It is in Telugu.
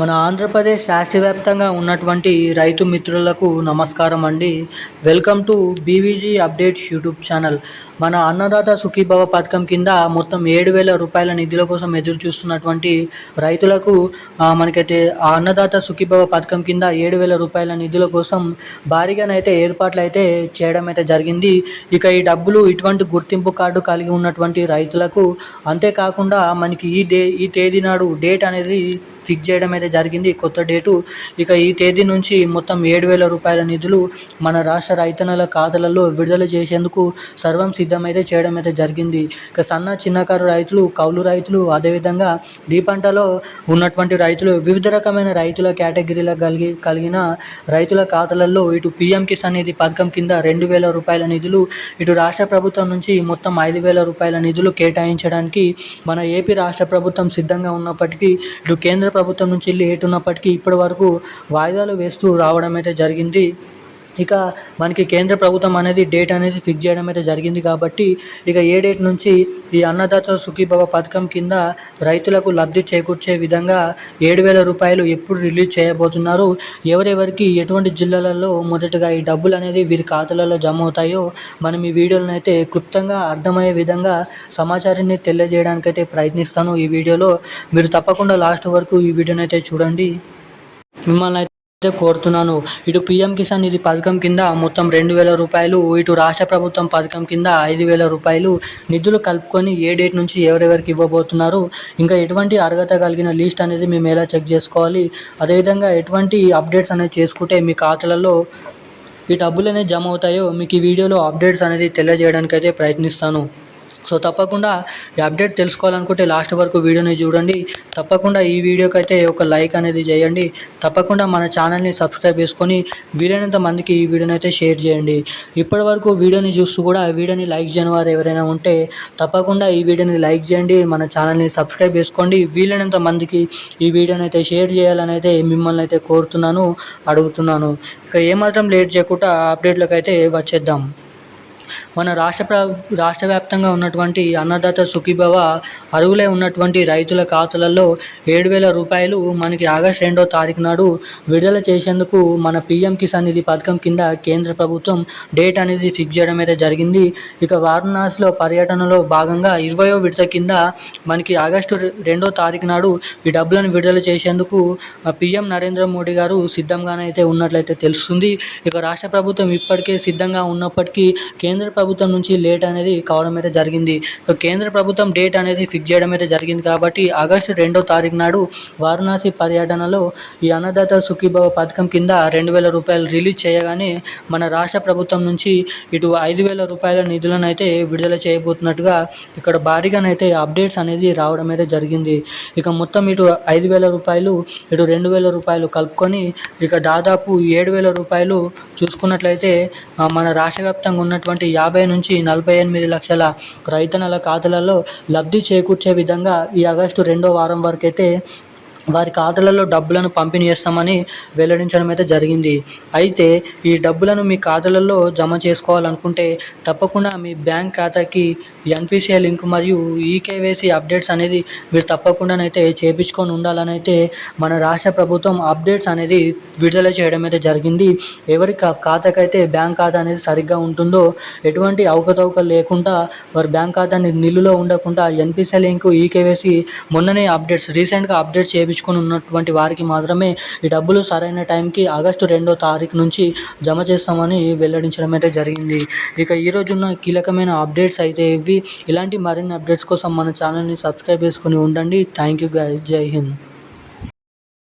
మన ఆంధ్రప్రదేశ్ రాష్ట్ర వ్యాప్తంగా ఉన్నటువంటి రైతు మిత్రులకు నమస్కారం అండి. Welcome to BVG updates YouTube channel. మన అన్నదాత సుఖీభవ పథకం కింద మొత్తం ఏడు వేల రూపాయల నిధుల కోసం ఎదురు చూస్తున్నటువంటి రైతులకు మనకైతే ఆ అన్నదాత సుఖీభవ పథకం కింద ఏడు వేల రూపాయల నిధుల కోసం భారీగానైతే ఏర్పాట్లు అయితే చేయడం అయితే జరిగింది. ఇక ఈ డబ్బులు ఇటువంటి గుర్తింపు కార్డు కలిగి ఉన్నటువంటి రైతులకు అంతేకాకుండా మనకి ఈ డే ఈ తేదీ నాడు డేట్ అనేది ఫిక్స్ చేయడం అయితే జరిగింది. కొత్త డేటు ఇక ఈ తేదీ నుంచి మొత్తం ఏడు వేల రూపాయల నిధులు మన రాష్ట్ర రైతన్నల ఖాతాలలో విడుదల చేసేందుకు సర్వం సిద్ధమైతే చేయడం అయితే జరిగింది. ఇక సన్న చిన్నకారు రైతులు కౌలు రైతులు అదేవిధంగా డీ పంటలో ఉన్నటువంటి రైతులు వివిధ రకమైన రైతుల కేటగిరీల కలిగి కలిగిన రైతుల ఖాతాలలో ఇటు పిఎం కిసాన్ నిధి పథకం కింద రెండు వేల రూపాయల నిధులు ఇటు రాష్ట్ర ప్రభుత్వం నుంచి మొత్తం ఐదు వేల రూపాయల నిధులు కేటాయించడానికి మన ఏపీ రాష్ట్ర ప్రభుత్వం సిద్ధంగా ఉన్నప్పటికీ ఇటు కేంద్ర ప్రభుత్వం నుంచి లేట్ ఉన్నప్పటికీ ఇప్పటి వరకు వాయిదాలు వేస్తూ రావడం అయితే జరిగింది. ఇక మనకి కేంద్ర ప్రభుత్వం అనేది డేట్ అనేది ఫిక్స్ చేయడం అయితే జరిగింది కాబట్టి ఇక ఏ డేట్ నుంచి ఈ అన్నదాత సుఖీభవ పథకం కింద రైతులకు లబ్ధి చేకూర్చే విధంగా ఏడు వేల రూపాయలు ఎప్పుడు రిలీజ్ చేయబోతున్నారు ఎవరెవరికి ఎటువంటి జిల్లాలలో మొదటగా ఈ డబ్బులు అనేది వీరి ఖాతాలలో జమ అవుతాయో మనం ఈ వీడియోలను అయితే క్లుప్తంగా అర్థమయ్యే విధంగా సమాచారాన్ని తెలియజేయడానికైతే ప్రయత్నిస్తాను ఈ వీడియోలో. మీరు తప్పకుండా లాస్ట్ వరకు ఈ వీడియోని అయితే చూడండి. మిమ్మల్ని అయితే కోరుతున్నాను. ఇటు పిఎం కిసాన్ నిధి పథకం కింద మొత్తం రెండు వేల రూపాయలు ఇటు రాష్ట్ర ప్రభుత్వం పథకం కింద ఐదు వేల రూపాయలు నిధులు కలుపుకొని ఏ డేట్ నుంచి ఎవరెవరికి ఇవ్వబోతున్నారు ఇంకా ఎటువంటి అర్హత కలిగిన లిస్ట్ అనేది మేము ఎలా చెక్ చేసుకోవాలి అదేవిధంగా ఎటువంటి అప్డేట్స్ అనేది చేసుకుంటే మీ ఖాతాలలో ఈ డబ్బులు అనేది జమ అవుతాయో మీకు ఈ వీడియోలో అప్డేట్స్ అనేది తెలియజేయడానికి అయితే ప్రయత్నిస్తాను. సో తప్పకుండా ఈ అప్డేట్ తెలుసుకోవాలనుకుంటే లాస్ట్ వరకు వీడియోని చూడండి. తప్పకుండా ఈ వీడియోకి అయితే ఒక లైక్ అనేది చేయండి. తప్పకుండా మన ఛానల్ని సబ్స్క్రైబ్ చేసుకొని వీలైనంత మందికి ఈ వీడియోని అయితే షేర్ చేయండి. ఇప్పటి వరకు వీడియోని చూస్తూ కూడా ఈ వీడియోని లైక్ చేయని వారు ఎవరైనా ఉంటే తప్పకుండా ఈ వీడియోని లైక్ చేయండి. మన ఛానల్ని సబ్స్క్రైబ్ చేసుకోండి. వీలైనంత మందికి ఈ వీడియోని అయితే షేర్ చేయాలని అయితే మిమ్మల్ని అయితే కోరుతున్నాను అడుగుతున్నాను. ఇక ఏమాత్రం లేట్ చేయకుండా అప్డేట్లకు అయితే వచ్చేద్దాం. మన రాష్ట్ర ప్ర రాష్ట్ర వ్యాప్తంగా ఉన్నటువంటి అన్నదాత సుఖీభవ అరువులే ఉన్నటువంటి రైతుల ఖాతాలలో ఏడు వేల రూపాయలు మనకి ఆగస్ట్ రెండో తారీఖు నాడు విడుదల చేసేందుకు మన పిఎం కిసాన్ నిధి పథకం కింద కేంద్ర ప్రభుత్వం డేట్ అనేది ఫిక్స్ చేయడం అయితే జరిగింది. ఇక వారణాసిలో పర్యటనలో భాగంగా ఇరవయో విడత కింద మనకి ఆగస్టు రెండో తారీఖు నాడు ఈ డబ్బులను విడుదల చేసేందుకు పిఎం నరేంద్ర మోడీ గారు సిద్ధంగానే అయితే ఉన్నట్లయితే తెలుస్తుంది. ఇక రాష్ట్ర ప్రభుత్వం ఇప్పటికే సిద్ధంగా ఉన్నప్పటికీ కేంద్ర కేంద్ర ప్రభుత్వం నుంచి లేట్ అనేది కావడం అయితే జరిగింది. కేంద్ర ప్రభుత్వం డేట్ అనేది ఫిక్స్ చేయడం అయితే జరిగింది కాబట్టి ఆగస్టు రెండో తారీఖు నాడు వారణాసి పర్యటనలో ఈ అన్నదాత సుఖీభవ పథకం కింద రెండు వేల రూపాయలు రిలీజ్ చేయగానే మన రాష్ట్ర ప్రభుత్వం నుంచి ఇటు ఐదు వేల రూపాయల నిధులను అయితే విడుదల చేయబోతున్నట్టుగా ఇక్కడ భారీగానైతే అప్డేట్స్ అనేది రావడం అయితే జరిగింది. ఇక మొత్తం ఇటు ఐదు వేల రూపాయలు ఇటు రెండు వేల రూపాయలు కలుపుకొని ఇక దాదాపు ఏడు వేల రూపాయలు చూసుకున్నట్లయితే మన రాష్ట్ర వ్యాప్తంగా ఉన్నటువంటి యాభై నుంచి నలభై ఎనిమిది లక్షల రైతన్నల ఖాతాలలో లబ్ధి చేకూర్చే విధంగా ఈ ఆగస్టు రెండో వారం వరకైతే వారి ఖాతాలలో డబ్బులను పంపిణీ చేస్తామని వెల్లడించడం అయితే జరిగింది. అయితే ఈ డబ్బులను మీ ఖాతాలలో జమ చేసుకోవాలనుకుంటే తప్పకుండా మీ బ్యాంక్ ఖాతాకి ఎన్పిసిఐ లింక్ మరియు ఈకేవైసీ అప్డేట్స్ అనేది మీరు తప్పకుండానైతే చేపించుకొని ఉండాలని అయితే మన రాష్ట్ర ప్రభుత్వం అప్డేట్స్ అనేది విడుదల చేయడం అయితే జరిగింది. ఎవరి ఖాతాకైతే బ్యాంక్ ఖాతా అనేది సరిగ్గా ఉంటుందో ఎటువంటి అవకతవకలు లేకుండా వారి బ్యాంక్ ఖాతాని నిల్లులో ఉండకుండా ఎన్పిసిఐ లింక్ ఈకేవైసీ మొన్ననే అప్డేట్స్ రీసెంట్గా అప్డేట్ చేయించుకొని ఉన్నటువంటి వారికి మాత్రమే ఈ డబ్బులు సరైన టైంకి ఆగస్టు రెండో తారీఖు నుంచి జమ చేస్తామని వెల్లడించడం అయితే జరిగింది. ఇక ఈ రోజున్న కీలకమైన అప్డేట్స్ అయితే ఇవి. ఇలాంటి మరిన్ని అప్డేట్స్ కోసం మన ఛానల్ని సబ్స్క్రైబ్ చేసుకొని ఉండండి. Thank you guys. Jai Hind.